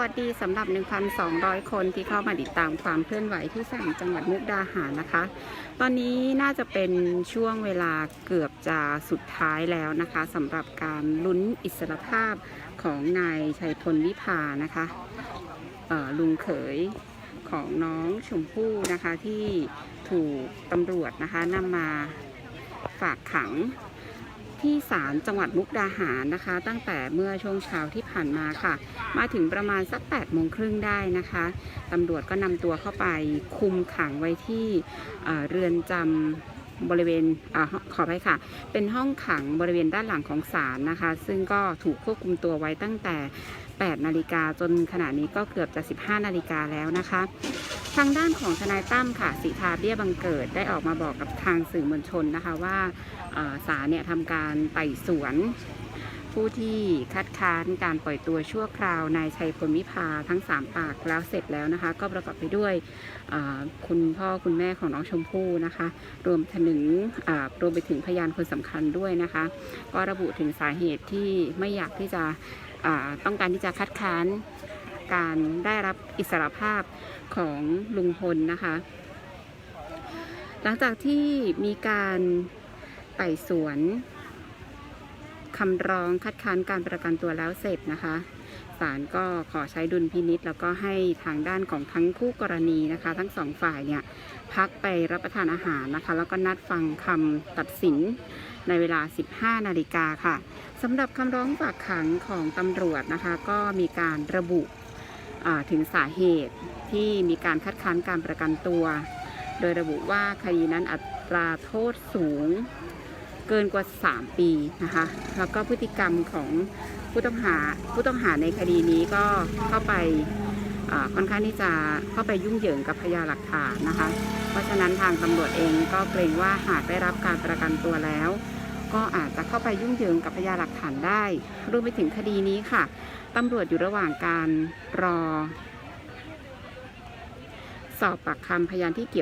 สวัสดีสำหรับ 1,200 คนที่เข้ามาติดตามความเคลื่อนไหวที่ศาลจังหวัดมุกดาหารนะคะ ตอนนี้น่าจะเป็นช่วงเวลาเกือบจะสุดท้ายแล้วนะคะสำหรับการลุ้นอิสรภาพของนายชัยพลวิภานะคะลุงเขยของน้องชมพู่นะคะที่ถูกตำรวจนะคะนำมาฝากขัง ที่ศาลจังหวัดมุกดาหารนะคะ ตั้งแต่เมื่อช่วงเช้าที่ผ่านมาค่ะ มาถึงประมาณสัก8ปดโมงครึ่งได้นะคะตำรวจก็นำตัวเข้าไปคุมขังไว้ที่เอ่อเรือนจำ บริเวณอาขอไปค่ะ เป็นห้องขังบริเวณด้านหลังของศาลนะคะ ซึ่งก็ถูกควบคุมตัวไว้ตั้งแต่ 8 นาฬิกาจนขณะนี้ก็เกือบจะ 15 นาฬิกาแล้วนะคะ ทางด้านของทนายตั้มค่ะสีทาเบี้ยบังเกิดได้ออกมาบอกกับทางสื่อมวลชนนะคะว่าศาลเนี่ยทำการไต่สวน ผู้ที่คัดค้านการปล่อยตัวชั่วคราวนายชัยพลวิภาทั้ง 3 ปากแล้วเสร็จแล้วนะคะ ก็ประกอบไปด้วยคุณพ่อคุณแม่ของน้องชมพู่นะคะ รวมถึงรวมไปถึงพยานคนสำคัญด้วยนะคะ ก็ระบุถึงสาเหตุที่ไม่อยากที่จะต้องการที่จะคัดค้านการได้รับอิสรภาพของลุงพลนะคะ หลังจากที่มีการไต่สวน คำร้องคัดค้านการประกันตัวแล้วเสร็จนะคะศาลก็ขอใช้ดุลพินิษแล้วก็ให้ทางด้านของทั้งคู่กรณีนะคะ ทั้งสองฝ่ายเนี่ยพักไปรับประทานอาหารนะคะ แล้วก็นัดฟังคำตัดสินในเวลา 15 นาฬิกาค่ะสำหรับคำร้องฝากขังของตำรวจนะคะ ก็มีการระบุถึงสาเหตุที่มีการคัดค้านการประกันตัว โดยระบุว่าคดีนั้นอัตราโทษสูง เกินกว่า 3 ปีนะคะ แล้วก็พฤติกรรมของผู้ต้องหาผู้ต้องหาในคดีนี้ก็เข้าไปค่อนข้างที่จะเข้าไปยุ่งเหยิงกับพยานหลักฐานนะคะ เพราะฉะนั้นทางตำรวจเองก็เกรงว่าหากได้รับการประกันตัวแล้ว ก็อาจจะเข้าไปยุ่งเหยิงกับพยานหลักฐานได้รวมไปถึงคดีนี้ค่ะตำรวจอยู่ระหว่างการรอ สอบปากคำพยานที่เกี่ยว